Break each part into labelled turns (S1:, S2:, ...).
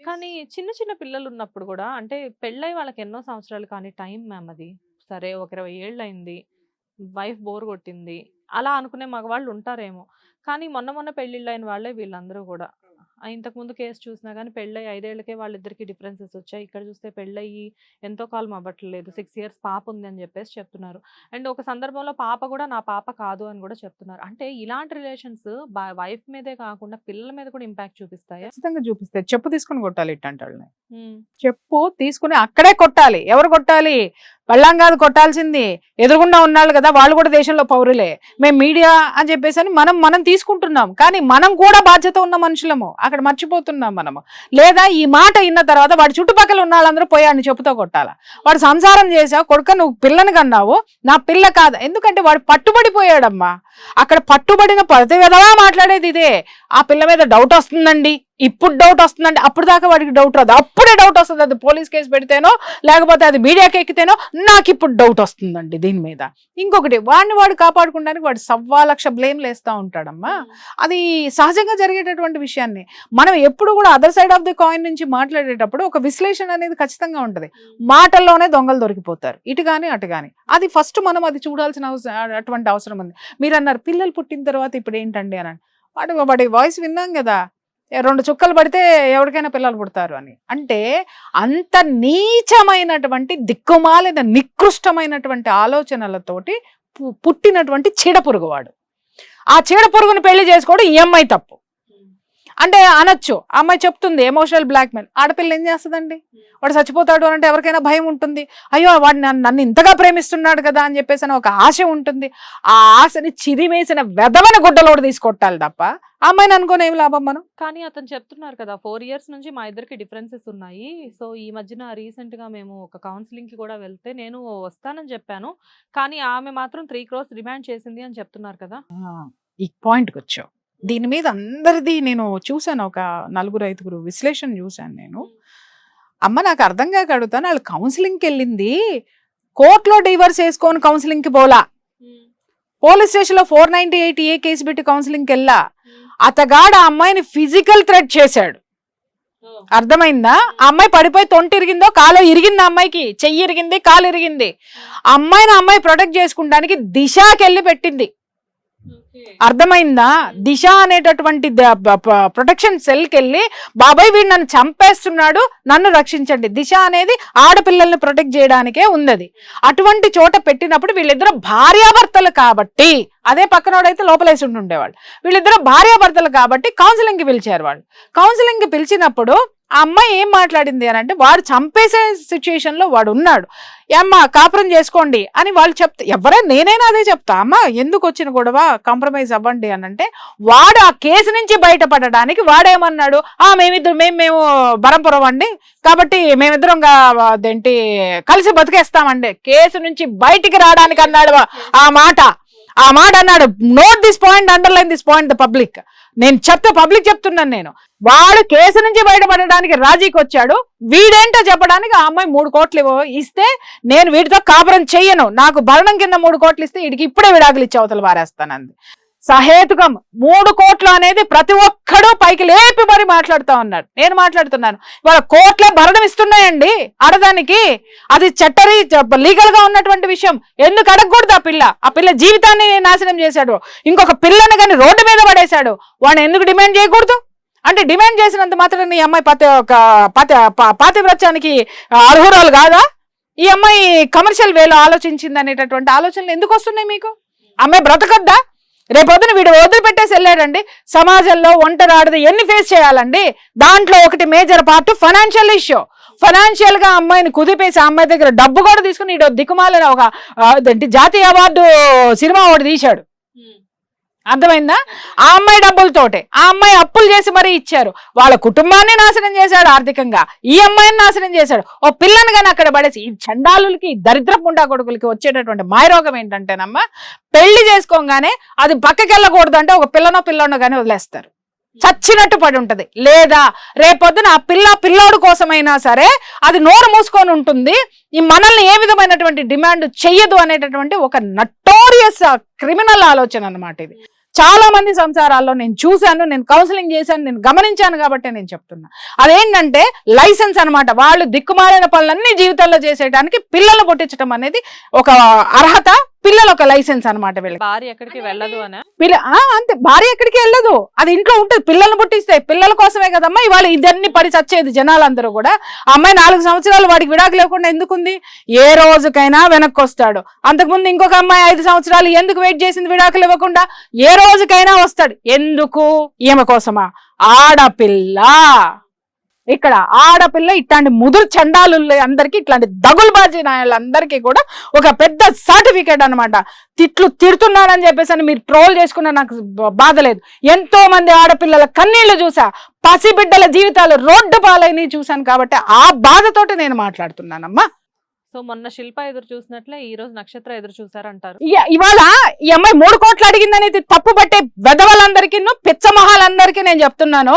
S1: కానీ చిన్న చిన్న పిల్లలు ఉన్నప్పుడు కూడా అంటే పెళ్ళై వాళ్ళకి ఎన్నో సంవత్సరాలు కానీ టైం మ్యామ్ అది. సరే ఒక ఇరవై ఏళ్ళు అయింది వైఫ్ బోర్ కొట్టింది అలా అనుకునే మగవాళ్ళు ఉంటారేమో కానీ మొన్న మొన్న పెళ్ళిళ్ళు అయిన వాళ్ళే వీళ్ళందరూ కూడా ఆ ఇంతకు ముందు కేసు చూసినా కానీ పెళ్ళై ఐదేళ్ళకే వాళ్ళిద్దరికి డిఫరెన్సెస్ వచ్చాయి. ఇక్కడ చూస్తే పెళ్ళయి ఎంతో కాలం అవ్వట్లేదు. సిక్స్ ఇయర్స్ పాప ఉంది అని చెప్పేసి చెప్తున్నారు. అండ్ ఒక సందర్భంలో పాప కూడా నా పాప కాదు అని కూడా చెప్తున్నారు. అంటే ఇలాంటి రిలేషన్స్ వైఫ్ మీదే కాకుండా పిల్లల మీద కూడా ఇంపాక్ట్ చూపిస్తాయా?
S2: ఖచ్చితంగా చూపిస్తే చెప్పు తీసుకుని కొట్టాలి ఇట్టంటే చెప్పు తీసుకుని అక్కడే కొట్టాలి. ఎవరు కొట్టాలి? పళ్ళం కాదు కొట్టాల్సింది. ఎదురుగుండా ఉన్నాళ్ళు కదా వాళ్ళు కూడా దేశంలో పౌరులే. మేము మీడియా అని చెప్పేసి అని మనం మనం తీసుకుంటున్నాం. కానీ మనం కూడా బాధ్యత ఉన్న మనుషులము. అక్కడ మర్చిపోతున్నాం మనము. లేదా ఈ మాట విన్న తర్వాత వాడి చుట్టుపక్కల ఉన్న వాళ్ళందరూ పోయాడిని చెప్పుతో కొట్టాలా? వాడు సంసారం చేసావు కొడుక నువ్వు పిల్లని కన్నావు. నా పిల్ల కాదు. ఎందుకంటే వాడు పట్టుబడిపోయాడమ్మా. అక్కడ పట్టుబడిన ప్రతి విధవా మాట్లాడేది ఇదే. ఆ పిల్ల మీద డౌట్ వస్తుందండి. ఇప్పుడు డౌట్ వస్తుందండి అప్పుడు దాకా వాడికి డౌట్ రాదు. అప్పుడే డౌట్ వస్తుంది. అది పోలీస్ కేసు పెడితేనో లేకపోతే అది మీడియాకి ఎక్కితేనో నాకు ఇప్పుడు డౌట్ వస్తుందండి దీని మీద. ఇంకొకటి వాడిని వాడు కాపాడుకోవడానికి వాడు సవ్వా లక్ష బ్లేమ్ లేస్తా ఉంటాడమ్మా. అది సహజంగా జరిగేటటువంటి విషయాన్ని. మనం ఎప్పుడు కూడా other side of the coin నుంచి మాట్లాడేటప్పుడు ఒక విశ్లేషణ అనేది ఖచ్చితంగా ఉంటుంది. మాటల్లోనే దొంగలు దొరికిపోతారు. ఇటు కానీ అటు కానీ అది ఫస్ట్ మనం అది చూడాల్సిన అవసరం అటువంటి అవసరం ఉంది. మీరు అన్నారు పిల్లలు పుట్టిన తర్వాత ఇప్పుడు ఏంటండి అని. వాడు వాడి వాయిస్ విన్నాం కదా. రెండు చుక్కలు పడితే ఎవరికైనా పిల్లలు పుడతారు అని. అంటే అంత నీచమైనటువంటి దిక్కుమాలిన నికృష్టమైనటువంటి ఆలోచనలతోటి పు- పుట్టినటువంటి చీడపురుగు వాడు. ఆ చీడపురుగుని పెళ్ళి చేసుకోవడం ఈఎంఐ తప్పు. అంటే అనొచ్చు. అమ్మాయి చెప్తుంది ఎమోషనల్ బ్లాక్మెయిల్ ఆడపిల్ల ఏం చేస్తుందండి? వాడు చచ్చిపోతాడు అని అంటే ఎవరికైనా భయం ఉంటుంది. అయ్యో వాడు నన్ను నన్ను ఇంతగా ప్రేమిస్తున్నాడు కదా అని చెప్పేసి అని ఒక ఆశ ఉంటుంది. ఆ ఆశని చిరిమేసిన వెదవన గుడ్డలోడు తీసుకొట్టాలి తప్ప అమ్మాయిని అనుకోని ఏం లాభం మనం?
S1: కానీ అతను చెప్తున్నారు కదా ఫోర్ ఇయర్స్ నుంచి మా ఇద్దరికి డిఫరెన్సెస్ ఉన్నాయి. సో ఈ మధ్యన రీసెంట్గా మేము ఒక కౌన్సిలింగ్కి కూడా వెళ్తే నేను వస్తానని చెప్పాను. కానీ ఆమె మాత్రం త్రీ క్రోస్ డిమాండ్ చేసింది అని చెప్తున్నారు కదా.
S2: ఈ పాయింట్కి వచ్చావు. దీని మీద అందరిది నేను చూశాను. ఒక నలుగురు ఐదుగురు విశ్లేషణ చూశాను నేను. అమ్మ నాకు అర్థం కాక అడుగుతాను వాళ్ళు కౌన్సిలింగ్కి వెళ్ళింది. కోర్టులో డివర్స్ వేసుకొని కౌన్సిలింగ్కి పోలా. పోలీస్ స్టేషన్లో four ninety eight A case పెట్టి కౌన్సిలింగ్కి వెళ్ళా. అతగాడు ఆ అమ్మాయిని ఫిజికల్ థ్రెట్ చేశాడు. అర్థమైందా? ఆ అమ్మాయి పడిపోయి తొంటి ఇరిగిందో కాలు ఇరిగింది అమ్మాయికి? చెయ్యి ఇరిగింది కాలు ఇరిగింది. అమ్మాయిని అమ్మాయి ప్రొటెక్ట్ చేసుకుంటానికి దిశకి వెళ్ళి పెట్టింది. అర్థమైందా? దిశ అనేటటువంటి ప్రొటెక్షన్ సెల్కి వెళ్ళి బాబాయ్ వీడు నన్ను చంపేస్తున్నాడు నన్ను రక్షించండి. దిశ అనేది ఆడపిల్లల్ని ప్రొటెక్ట్ చేయడానికే ఉన్నది అటువంటి చోట పెట్టినప్పుడు వీళ్ళిద్దరు భార్యాభర్తలు కాబట్టి అదే పక్కనోడైతే లోపలేసి ఉంటుండేవాళ్ళు వీళ్ళిద్దరు భార్యాభర్తలు కాబట్టి కౌన్సిలింగ్కి పిలిచారు వాళ్ళు కౌన్సిలింగ్కి పిలిచినప్పుడు ఆ అమ్మాయి ఏం మాట్లాడింది అని అంటే వాడు చంపేసే సిచ్యుయేషన్లో వాడు ఉన్నాడు. అమ్మ కాపురం చేసుకోండి అని వాళ్ళు చెప్తా ఎవరైనా నేనైనా అదే చెప్తా. అమ్మ ఎందుకు వచ్చిన గొడవ? కాంప్రమైజ్ అవ్వండి అని అంటే వాడు ఆ కేసు నుంచి బయటపడడానికి వాడేమన్నాడు? ఆ మేమిద్దరు మేము మేము బరంపురం అండి కాబట్టి మేమిద్దరం అదేంటి కలిసి బతికేస్తామండి. కేసు నుంచి బయటికి రావడానికి అన్నాడు ఆ మాట. ఆ మాట అన్నాడు. Note this point underline this point the public నేను చెప్తే పబ్లిక్ చెప్తున్నాను నేను. వాడు కేసు నుంచి బయటపడడానికి రాజీకి వచ్చాడు. వీడేంటో చెప్పడానికి ఆ అమ్మాయి మూడు కోట్లు ఇస్తే నేను వీటితో కాపురం చెయ్యను. నాకు భరణం కింద మూడు కోట్లు ఇస్తే వీడికి ఇప్పుడే విడాకులు ఇచ్చి అవతల వారేస్తానంది. సహేతుకం. మూడు కోట్లు అనేది ప్రతి ఒక్కడూ పైకి లేపి మరి మాట్లాడుతా ఉన్నాడు. నేను మాట్లాడుతున్నాను. ఇవాళ కోట్లే భరణం ఇస్తున్నాయండి ఆడదానికి. అది చట్టరీ లీగల్గా ఉన్నటువంటి విషయం. ఎందుకు అడగకూడదు ఆ పిల్ల? ఆ పిల్ల జీవితాన్ని నాశనం చేశాడు. ఇంకొక పిల్లని కానీ రోడ్డు మీద పడేశాడు. వాడిని ఎందుకు డిమాండ్ చేయకూడదు? అంటే డిమాండ్ చేసినంత మాత్రం నీ అమ్మాయి పతి ఒక పతి పాతివ్రత్యానికి అర్హురాలు కాదా? ఈ అమ్మాయి కమర్షియల్ వేలో ఆలోచించింది అనేటటువంటి ఆలోచనలు ఎందుకు వస్తున్నాయి మీకు? అమ్మాయి బ్రతకద్దా? రేపొద్దున వీడు వదిలిపెట్టేసి వెళ్ళాడండి. సమాజంలో ఒంటరాడదు ఎన్ని ఫేస్ చేయాలండి? దాంట్లో ఒకటి మేజర్ పార్ట్ ఫైనాన్షియల్ ఇష్యూ ఫైనాన్షియల్గా అమ్మాయిని కుదిపేసి అమ్మాయి దగ్గర డబ్బు కూడా తీసుకుని ఇటు దిక్కుమాలని ఒక జాతీయ అవార్డు సినిమా ఒకటి తీశాడు. Hmm. అర్థమైందా? ఆ అమ్మాయి డబ్బులతోటే ఆ అమ్మాయి అప్పులు చేసి మరీ ఇచ్చారు. వాళ్ళ కుటుంబాన్ని నాశనం చేశాడు ఆర్థికంగా. ఈ అమ్మాయిని నాశనం చేశాడు. ఓ పిల్లని కానీ అక్కడ పడేసి ఈ చండాలులకి దరిద్ర పుండా కొడుకులకి వచ్చేటటువంటి మాయరోగం ఏంటంటేనమ్మా పెళ్ళి చేసుకోగానే అది పక్కకి వెళ్ళకూడదు అంటే ఒక పిల్లనో పిల్లనో కానీ వదిలేస్తారు. చచ్చినట్టు పడి ఉంటది. లేదా రేపొద్దున ఆ పిల్ల పిల్లోడు కోసమైనా సరే అది నోరు మూసుకొని ఉంటుంది. ఈ మనల్ని ఏ విధమైనటువంటి డిమాండ్ చెయ్యదు అనేటటువంటి ఒక నటోరియస్ క్రిమినల్ ఆలోచన అన్నమాట ఇది. చాలా మంది సంసారాల్లో నేను చూశాను నేను కౌన్సిలింగ్ చేశాను నేను గమనించాను కాబట్టి నేను చెప్తున్నా. అదేంటంటే లైసెన్స్ అన్నమాట. వాళ్ళు దిక్కుమాలిన పనులన్నీ జీవితంలో చేసేయడానికి పిల్లలు పుట్టించడం అనేది ఒక అర్హత పిల్లలు ఒక లైసెన్స్ అన్నమాట వీళ్ళకి.
S1: భార్య ఎక్కడికి వెళ్ళదు అని?
S2: పిల్ల ఆ, అంతే. భార్య ఎక్కడికి వెళ్ళదు. అది ఇంట్లో ఉంటుంది. పిల్లల్ని పుట్టిస్తాయి పిల్లల కోసమే కదమ్మా ఇవాళ ఇదన్నీ పడి చచ్చేది జనాలందరూ కూడా. ఆ అమ్మాయి నాలుగు సంవత్సరాలు వాడికి విడాకు లేకుండా ఎందుకుంది? ఏ రోజుకైనా వెనక్కి వస్తాడు అంతకుముందు ఇంకొక అమ్మాయి ఐదు సంవత్సరాలు ఎందుకు వెయిట్ చేసింది విడాకులు ఇవ్వకుండా? ఏ రోజుకైనా వస్తాడు. ఎందుకు? ఈమె కోసమా? ఆడపిల్ల. ఇక్కడ ఆడపిల్ల ఇట్లాంటి ముదురు చండాలు అందరికి ఇట్లాంటి దగులుబాజీ నాయాలందరికీ కూడా ఒక పెద్ద సర్టిఫికేట్ అన్నమాట. తిట్లు తిడుతున్నారని చెప్పేసి అని మీరు ట్రోల్ చేసుకున్న నాకు బాధలేదు బాధ లేదు. ఎంతో మంది ఆడపిల్లల కన్నీళ్ళు చూసా. పసిబిడ్డల జీవితాలు రోడ్డు పాలైనవి చూశాను కాబట్టి ఆ బాధతోటి నేను మాట్లాడుతున్నానమ్మా.
S1: సో మొన్న శిల్ప ఎదురు చూసినట్లే ఈ రోజు నక్షత్ర ఎదురు చూసారంటారు
S2: అంటారు ఇవాళ ఈ అమ్మాయి మూడు కోట్లు అడిగిందనేది తప్పు పట్టే వెదవలందరికీ పిచ్చమహాలందరికీ నేను చెప్తున్నాను.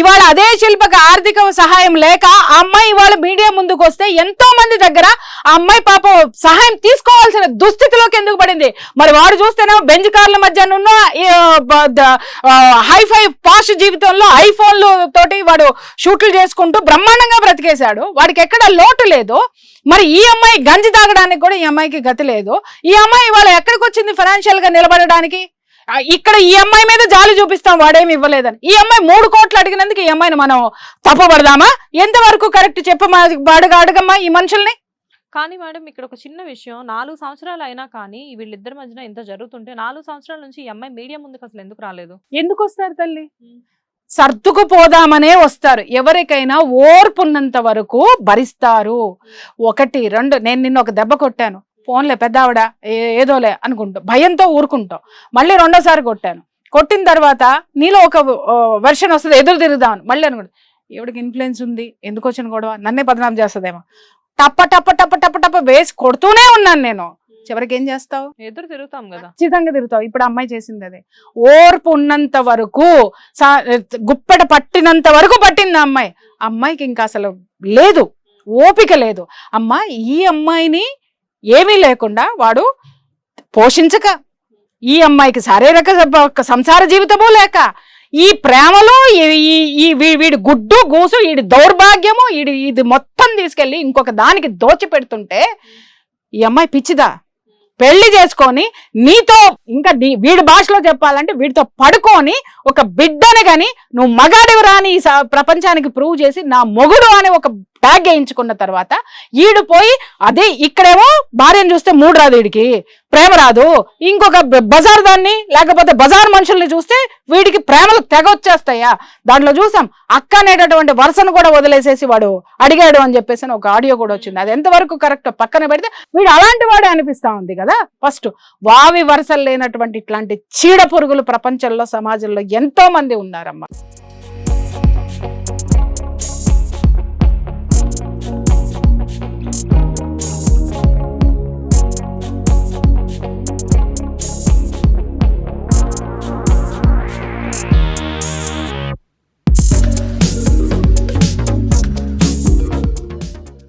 S2: ఇవాళ అదే శిల్పకి ఆర్థిక సహాయం లేక ఆ అమ్మాయి ఇవాళ మీడియా ముందుకు వస్తే ఎంతో మంది దగ్గర ఆ అమ్మాయి పాపం సహాయం తీసుకోవాల్సిన దుస్థితిలోకి ఎందుకు పడింది? మరి వాడు చూస్తేనేమో బెంజ్ కార్ల మధ్య హై ఫై పాష్ జీవితంలో ఐఫోన్లు తోటి వాడు షూట్లు చేసుకుంటూ బ్రహ్మాండంగా బ్రతికేశాడు. వాడికి ఎక్కడ లోటు లేదు. మరి ఈ అమ్మాయి గంజి తాగడానికి కూడా ఈ అమ్మాయికి గతి లేదు. ఈ అమ్మాయి ఇవాళ ఎక్కడికి వచ్చింది ఫైనాన్షియల్గా నిలబడడానికి? ఇక్కడ ఈ అమ్మాయి మీద జాలి చూపిస్తాం వాడేమి ఇవ్వలేదని. ఈ అమ్మాయి మూడు కోట్లు అడిగినందుకు ఈ అమ్మాయిని మనం తప్పబడదామా ఎంతవరకు కరెక్ట్ చెప్పమా అడుగు అడగమ్మా ఈ మనుషుల్ని?
S1: కానీ మేడం ఇక్కడ ఒక చిన్న విషయం. నాలుగు సంవత్సరాలు అయినా కానీ వీళ్ళిద్దరి మధ్యన ఇంత జరుగుతుంటే నాలుగు సంవత్సరాల నుంచి ఈ అమ్మాయి మీడియా ముందుకు అసలు ఎందుకు రాలేదు?
S2: ఎందుకు వస్తారు తల్లి. సర్దుకుపోదామనే వస్తారు. ఎవరికైనా ఓర్పున్నంత వరకు భరిస్తారు. ఒకటి రెండు నేను నిన్న ఒక దెబ్బ కొట్టాను. ఫోన్లే పెద్దావిడ ఏ- ఏదోలే అనుకుంటా. భయంతో ఊరుకుంటాం. మళ్ళీ రెండోసారి కొట్టాను. కొట్టిన తర్వాత నీలో ఒక వెర్షన్ వస్తుంది ఎదురు తిరుగుదామని. మళ్ళీ అనుకుంటా ఎవడికి ఇన్ఫ్లుయెన్స్ ఉంది. ఎందుకు వచ్చిన గొడవ? నన్నే బదనాం చేస్తుందేమో. టప్ప టప్ప టప్ప టప్ప టప్ప వేసి కొడుతూనే ఉన్నాను నేను. చివరికి ఏం చేస్తావు?
S1: ఎదురు తిరుగుతాం కదా.
S2: ఖచ్చితంగా తిరుగుతావు. ఇప్పుడు అమ్మాయి చేసింది అదే. ఓర్పు ఉన్నంత వరకు గుప్పెట పట్టినంత వరకు పట్టింది అమ్మాయి. అమ్మాయికి ఇంకా అసలు లేదు. ఓపిక లేదు. అమ్మ ఈ అమ్మాయిని ఏమీ లేకుండా వాడు పోషించక ఈ అమ్మాయికి శారీరక సంసార జీవితము లేక ఈ ప్రేమలో ఈ- వీడి గుడ్డు గూసు వీడి దౌర్భాగ్యము ఇది మొత్తం తీసుకెళ్ళి ఇంకొక దానికి దోచి పెడుతుంటే ఈ అమ్మాయి పిచ్చిదా? పెళ్ళి చేసుకొని నీతో ఇంకా నీ- వీడి భాషలో చెప్పాలంటే వీడితో పడుకొని ఒక బిడ్డని కానీ నువ్వు మగాడివి రాని స- ప్రపంచానికి ప్రూవ్ చేసి నా మొగుడు అని ఒక ట్యాగ్ వేయించుకున్న తర్వాత ఈడు పోయి అదే ఇక్కడేమో భార్యను చూస్తే మూడు రాదు వీడికి ప్రేమ రాదు. ఇంకొక బజార్ దాన్ని లేకపోతే బజార్ మనుషుల్ని చూస్తే వీడికి ప్రేమలు తెగ వచ్చేస్తాయా? దాంట్లో చూసాం అక్క అనేటటువంటి వరుసను కూడా వదిలేసేసి వాడు అడిగాడు అని చెప్పేసి అని ఒక ఆడియో కూడా వచ్చింది. అది ఎంతవరకు కరెక్ట్ పక్కన పెడితే వీడు అలాంటి వాడే అనిపిస్తా ఉంది కదా. ఫస్ట్ వావి వరుసలు లేనటువంటి ఇట్లాంటి చీడ పురుగులు ప్రపంచంలో సమాజంలో ఎంతో మంది ఉన్నారమ్మా.